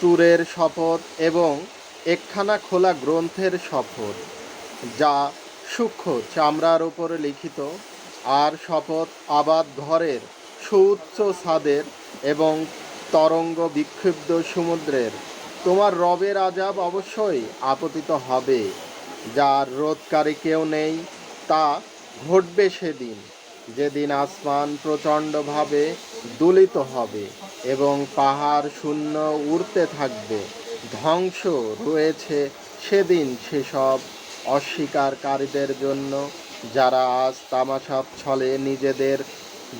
তুরের শপথ এবং একখানা খোলা গ্রন্থের শপথ, যা সূক্ষ্ম চামড়ার উপরে লিখিত, আর শপথ আবাদ ঘরের সুউচ্চ ছাদের এবং তরঙ্গ বিক্ষুব্ধ সমুদ্রের। তোমার রবের আজাব অবশ্যই আপতিত হবে, যার রোধকারী কেউ নেই, তা ঘটবে সেদিন। যেদিন আসমান প্রচণ্ডভাবে দূলিত হবে। এবং পাহাড় শূন্য উড়তে থাকবে। ধ্বংস রয়েছে সেদিন সেসব অস্বীকারীদের জন্য, যারা আজ তামাশাপ ছলে নিজেদের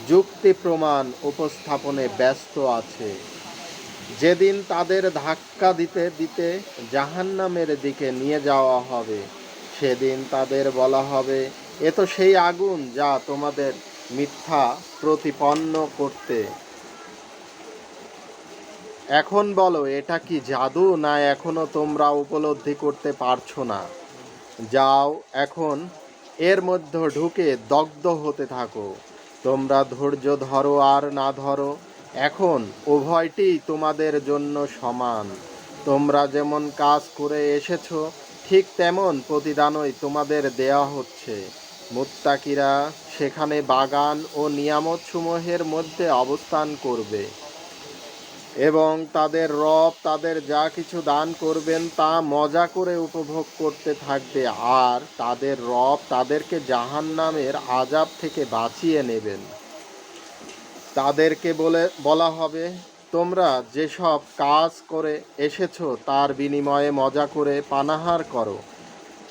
যুক্তি প্রমাণ উপস্থাপনে ব্যস্ত আছে। যেদিন তাদের ধাক্কা দিতে দিতে জাহান্নামের দিকে নিয়ে যাওয়া হবে, সেদিন তাদের বলা হবে, এ তো সেই আগুন যা তোমাদের মিথ্যা প্রতিপন্ন করতে এখন বলো, এটা কি জাদু, না এখনও তোমরা উপলব্ধি করতে পারছ না? যাও, এখন এর মধ্যে ঢুকে দগ্ধ হতে থাকো। তোমরা ধৈর্য ধরো আর না ধরো, এখন উভয়টি তোমাদের জন্য সমান। তোমরা যেমন কাজ করে এসেছ, ঠিক তেমন প্রতিদানই তোমাদের দেয়া হচ্ছে। মুত্তাকিরা সেখানে বাগান ও নিয়ামতসমূহের মধ্যে অবস্থান করবে। এবং তাদের রব তাদের যা কিছু দান করবেন তা মজা করে উপভোগ করতে থাকবে আর তাদের রব তাদেরকে জাহান্নামের আজাব থেকে বাঁচিয়ে নেবেন। তাদেরকে বলে, বলা হবে, তোমরা যেসব কাজ করে এসেছ তার বিনিময়ে মজা করে পানাহার করো।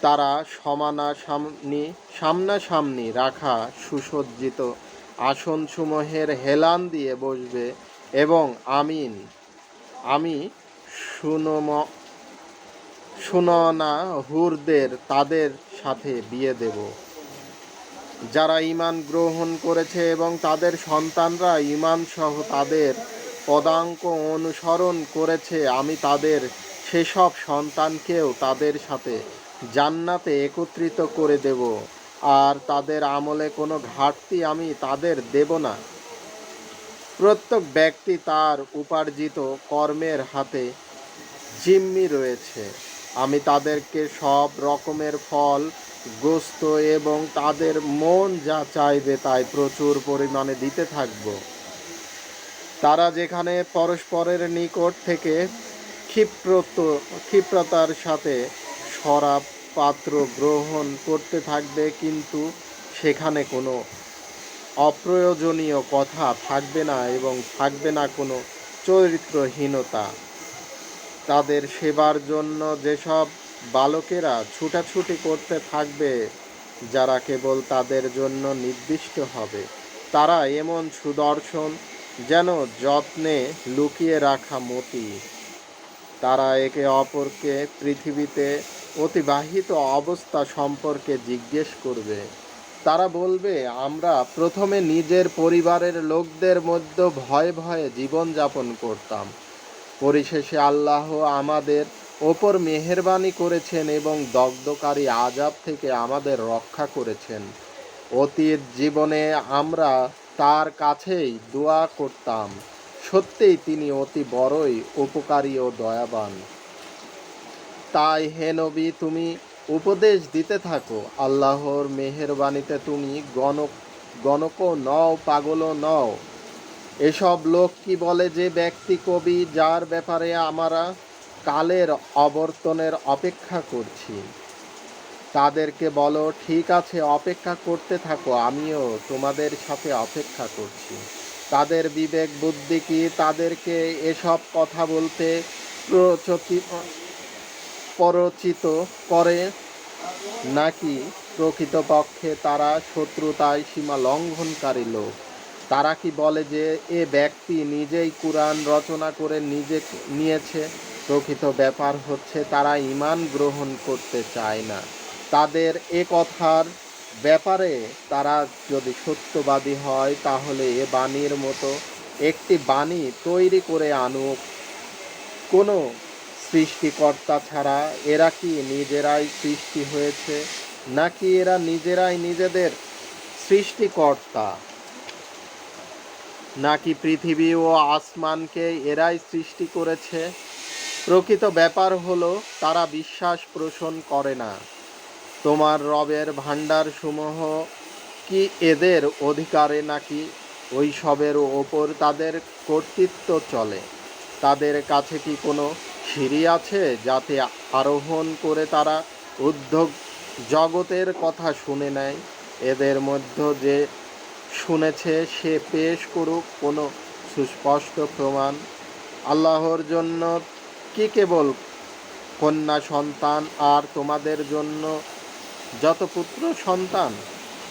তারা সমানা সামনি সামনাসামনি রাখা সুসজ্জিত আসনসমূহের হেলান দিয়ে বসবে। এবং আমিন। আমি সুনম সুননা হুরদের তাদের সাথে বিয়ে দেব। যারা ঈমান গ্রহণ করেছে এবং তাদের সন্তানরা ঈমান সহ তাদের পদাঙ্ক অনুসরণ করেছে, আমি তাদের সেসব সন্তানকেও তাদের সাথে জান্নাতে একত্রিত করে দেব। আর তাদের আমলে কোনো ঘাটতি আমি তাদের দেব না। প্রত্যেক ব্যক্তি তার উপার্জিত কর্মের হাতে জিম্মি রয়েছে। আমি তাদেরকে সব রকমের ফল, গোস্ত এবং তাদের মন যা চাইবে তাই প্রচুর পরিমাণে দিতে থাকব। তারা যেখানে পরস্পরের নিকট থেকে ক্ষিপ্রত, ক্ষিপ্রতার সাথে শরাব পাত্র গ্রহণ করতে থাকবে, কিন্তু সেখানে কোনো অপ্রয়োজনীয় কথা থাকবে না এবং থাকবে না কোনো চরিত্রহীনতা। তাদের সেবার জন্য যেসব বালকেরা ছুটাছুটি করতে থাকবে, যারা কেবল তাদের জন্য নির্দিষ্ট হবে, তারা এমন সুদর্শন যেন যত্নে লুকিয়ে রাখা মতি। তারা একে অপরকে পৃথিবীতে অতিবাহিত অবস্থা সম্পর্কে জিজ্ঞেস করবে। তারা বলবে, আমরা প্রথমে নিজের পরিবারের লোকদের মধ্যে ভয়ে ভয়ে জীবনযাপন করতাম। পরিশেষে আল্লাহ আমাদের ওপর মেহেরবানি করেছেন এবং দগ্ধকারী আজাব থেকে আমাদের রক্ষা করেছেন। অতীত জীবনে আমরা তার কাছেই দোয়া করতাম। সত্যিই তিনি অতি বড়ই উপকারী ও দয়াবান। তাই হে নবী, তুমি উপদেশ দিতে থাকো। আল্লাহর মেহেরবানিতে তুমি গণক, গণকও নও, পাগলও নও। এসব লোক কি বলে যে ব্যক্তি কবি, যার ব্যাপারে আমরা কালের অবর্তনের অপেক্ষা করছি? তাদেরকে বলো, ঠিক আছে, অপেক্ষা করতে থাকো, আমিও তোমাদের সাথে অপেক্ষা করছি। তাদের বিবেক বুদ্ধি কি? তাদেরকে এসব কথা বলতে প্রচলিত পরচিত করে নাকি প্রকৃতপক্ষে তারা শত্রুতায় সীমা লঙ্ঘনকারী লোক? তারা কি বলে যে এ ব্যক্তি নিজেই কোরআন রচনা করে নিজে নিয়েছে? প্রকৃত ব্যাপার হচ্ছে তারা ইমান গ্রহণ করতে চায় না। তাদের এ কথার ব্যাপারে তারা যদি সত্যবাদী হয়, তাহলে এ বাণীর মতো একটি বাণী তৈরি করে আনুক। কোনো সৃষ্টিকর্তা ছাড়া এরা কি নিজেরাই সৃষ্টি হয়েছে, নাকি এরা নিজেরাই নিজেদের সৃষ্টিকর্তা? নাকি পৃথিবী ও আসমানকে এরাই সৃষ্টি করেছে? প্রকৃত ব্যাপার হলো, তারা বিশ্বাস পোষণ করে না। তোমার রবের ভাণ্ডার সমূহ কি এদের অধিকারে নাকি ওই সবের ওপর তাদের কর্তৃত্ব চলে? তাদের কাছে কি কোনো সিঁড়ি আছে যাতে আরোহণ করে তারা উদ্যোগ জগতের কথা শুনে নেয়। এদের মধ্যে যে শুনেছে, সে পেশ করুক কোনো সুস্পষ্ট প্রমাণ। আল্লাহর জন্য কি কেবল কন্যা সন্তান, আর তোমাদের জন্য যত পুত্র সন্তান?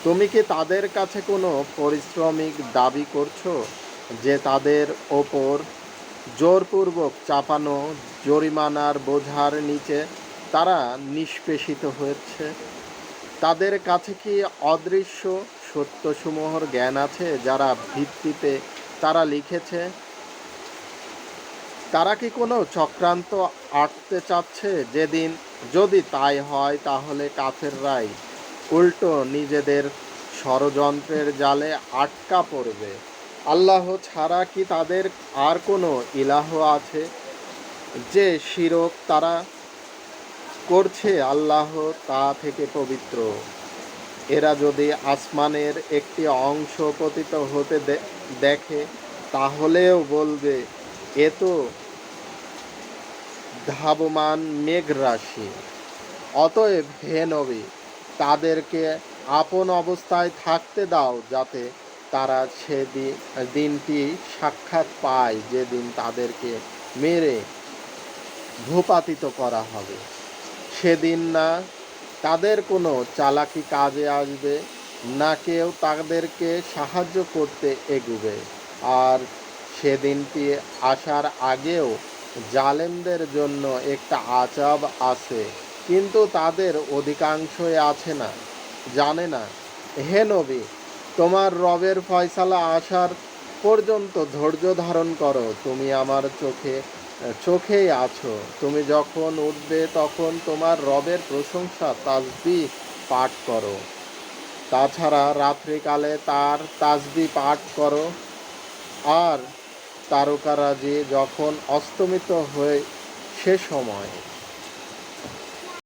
তুমি কি তাদের কাছে কোনো পরিশ্রমিক দাবি করছ যে তাদের ওপর জোরপূর্বক চাপানো জরিমানার বোঝার নিচে তারা নিষ্পেষিত হয়েছে। তাদের কাছে কি অদৃশ্য সত্যসমূহর জ্ঞান আছে যারা ভিত্তিতে তারা লিখেছে? তারা কি কোনো চক্রান্ত আটতে চাচ্ছে? যেদিন যদি তাই হয়, তাহলে কাফের রায়। উল্টো নিজেদের ষড়যন্ত্রের জালে আটকা পড়বে। আল্লাহ ছাড়া কি তাদের আর কোনো ইলাহ আছে? যে শিরক তারা করছে, আল্লাহ তা থেকে পবিত্র। এরা যদি আসমানের একটি অংশ পতিত হতে দেখে, তাহলেও বলবে, এ তো ধাবমান মেঘ রাশি। অতএব হে নবী, তাদেরকে আপন অবস্থায় থাকতে দাও যাতে তারা সে দিনটি সাক্ষাৎ পায় যেদিন তাদেরকে মেরে ভূপাতিত করা হবে। সেদিন না তাদের কোনো চালাকি কাজে আসবে, না কেউ তাদেরকে সাহায্য করতে এগুবে। আর সেদিনটি আসার আগেও জালেমদের জন্য একটা আচাব আছে, কিন্তু তাদের অধিকাংশই আছে না, জানে না। হে নবী তোমার রবের ফয়সালা আসার পর্যন্ত ধৈর্য ধারণ করো। তুমি আমার চোখে চোখেই আছো। তুমি যখন উঠবে তখন তোমার রবের প্রশংসা, তাজবি পাঠ করো। তাছাড়া রাত্রিকালে তার তাজবি পাঠ করো। আর তারকারাজি যখন অস্তমিত হয়ে সে সময়